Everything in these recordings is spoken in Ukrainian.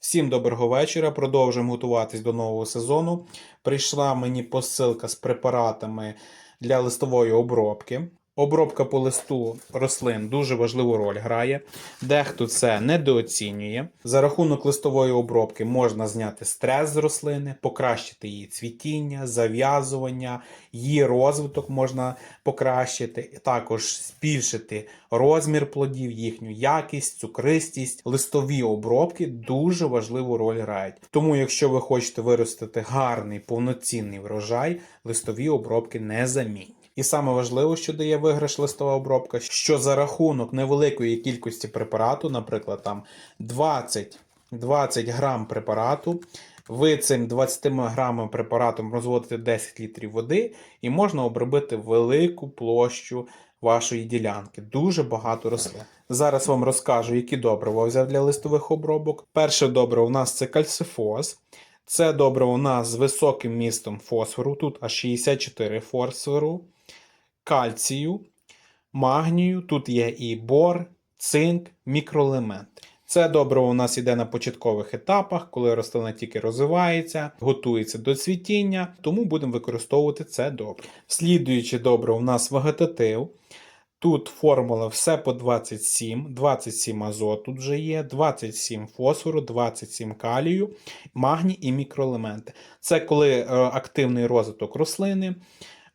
Всім доброго вечора. Продовжуємо готуватись до нового сезону. Прийшла мені посилка з препаратами для листової обробки. Обробка по листу рослин дуже важливу роль грає. Дехто це недооцінює. За рахунок листової обробки можна зняти стрес з рослини, покращити її цвітіння, зав'язування, її розвиток можна покращити, також збільшити розмір плодів, їхню якість, цукристість. Листові обробки дуже важливу роль грають. Тому, якщо ви хочете виростити гарний повноцінний врожай, листові обробки не замінні. І саме важливо, що дає виграш листова обробка, що за рахунок невеликої кількості препарату, наприклад, там 20, 20 грам препарату, ви цим 20 грамом препаратом розводите 10 літрів води і можна обробити велику площу вашої ділянки. Дуже багато рослин. Зараз вам розкажу, які добрива взяв для листових обробок. Перше добриво у нас це кальцифоз. Це добриво у нас з високим містом фосфору, тут аж 64 фосфору, кальцію, магнію, тут є і бор, цинк, мікроелементи. Це добриво у нас йде на початкових етапах, коли рослина тільки розвивається, готується до цвітіння, тому будемо використовувати це добриво. Слідуюче добриво у нас вегетатив. Тут формула все по 27, 27 азоту тут вже є, 27 фосфору, 27 калію, магній і мікроелементи. Це коли е, активний розвиток рослини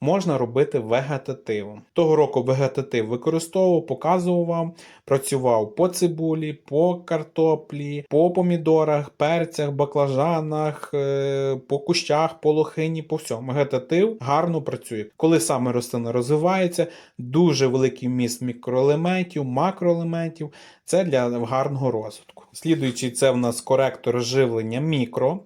можна робити вегетативом. Того року вегетатив використовував, показував вам, працював по цибулі, по картоплі, по помідорах, перцях, баклажанах, е, по кущах, по лохині, по всьому. Вегетатив гарно працює. Коли саме рослина розвивається, дуже великий вміст мікроелементів, макроелементів. Це для гарного розвитку. Слідуючий, це в нас коректор живлення мікро.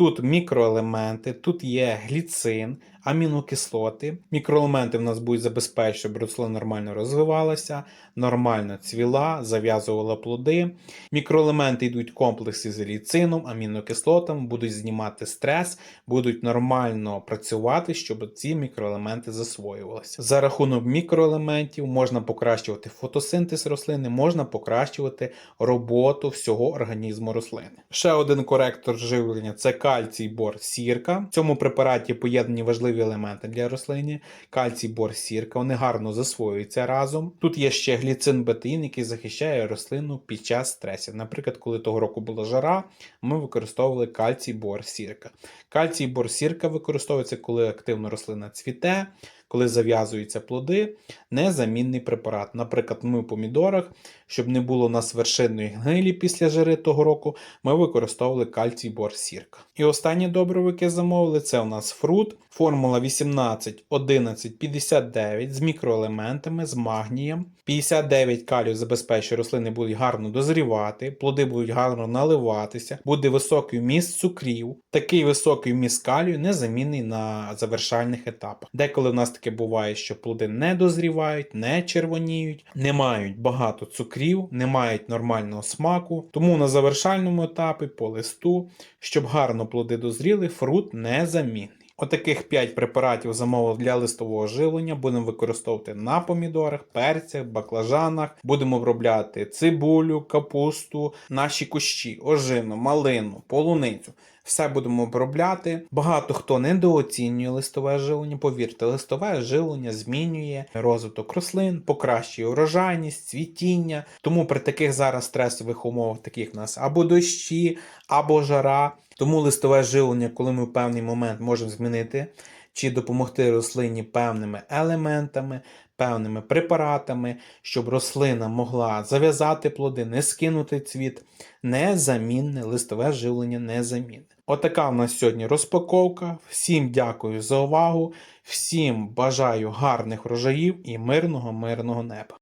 Тут мікроелементи, тут є гліцин, амінокислоти. Мікроелементи в нас будуть забезпечити, щоб рослина нормально розвивалася, нормально цвіла, зав'язувала плоди. Мікроелементи йдуть в комплексі з гліцином, амінокислотами, будуть знімати стрес, будуть нормально працювати, щоб ці мікроелементи засвоювалися. За рахунок мікроелементів можна покращувати фотосинтез рослини, можна покращувати роботу всього організму рослини. Ще один коректор живлення це кальцій, бор, сірка. В цьому препараті поєднані важливі елементи для рослини. Кальцій, бор, сірка. Вони гарно засвоюються разом. Тут є ще гліцин бетеїн, який захищає рослину під час стресів. Наприклад, коли того року була жара, ми використовували кальцій, бор, сірка. Кальцій, бор, сірка використовується, коли активно рослина цвіте. Коли зав'язуються плоди, незамінний препарат. Наприклад, ми в помідорах, щоб не було у нас вершинної гнилі після жари того року, ми використовували кальцій бор сірка. І останнє добриво, замовили, це у нас фрут. Формула 18, 11, 59 з мікроелементами, з магнієм. 59 калію забезпечує рослини будуть гарно дозрівати, плоди будуть гарно наливатися, буде високий вміст цукрів. Такий високий вміст калію незамінний на завершальних етапах. Деколи в нас таке буває, що плоди не дозрівають, не червоніють, не мають багато цукрів, не мають нормального смаку. Тому на завершальному етапі по листу, щоб гарно плоди дозріли, фрут незамінний. Отаких 5 препаратів замовив для листового живлення. Будемо використовувати на помідорах, перцях, баклажанах. Будемо обробляти цибулю, капусту, наші кущі, ожину, малину, полуницю. Все будемо обробляти. Багато хто недооцінює листове живлення. Повірте, листове живлення змінює розвиток рослин, покращує урожайність, цвітіння. Тому при таких зараз стресових умовах, таких в нас або дощі, або жара. Тому листове живлення, коли ми в певний момент можемо змінити чи допомогти рослині певними елементами, певними препаратами, щоб рослина могла зав'язати плоди, не скинути цвіт, незамінне листове живлення незамінне. Отака в нас сьогодні розпаковка. Всім дякую за увагу, всім бажаю гарних врожаїв і мирного, мирного неба.